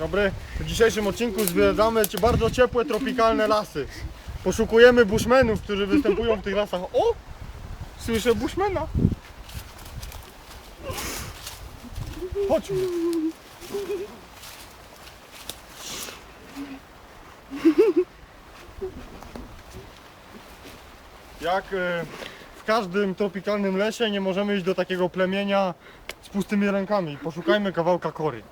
Dobry. W dzisiejszym odcinku zwiedzamy bardzo ciepłe, tropikalne lasy. Poszukujemy bushmenów, którzy występują w tych lasach. O! Słyszę bushmana. Chodźmy. Jak e, w każdym tropikalnym lesie nie możemy iść do takiego plemienia z pustymi rękami. Poszukajmy kawałka kory.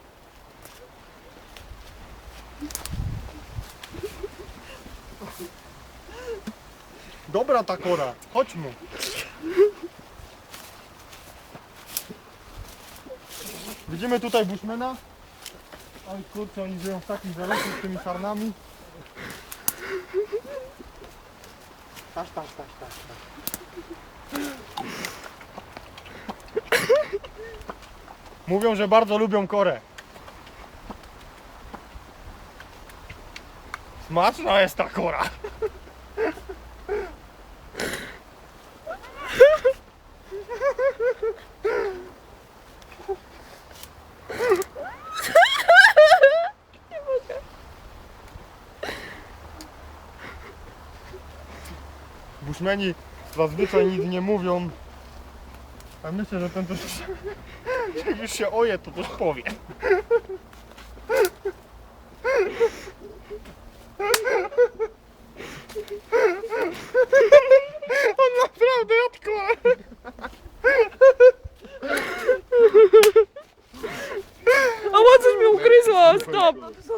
Dobra ta kora, chodźmy. Widzimy tutaj bushmana. Oj kurczę, oni żyją w takim zalesie z tymi sarnami. Taś, taś, taś, taś, taś. Mówią, że bardzo lubią korę. Smaczna jest ta kora. Bushmeni zazwyczaj nic nie mówią. A myślę, że ten też... Jak już się oje, to też powie. On naprawdę odkłada. A co mi ugryzła? Stop!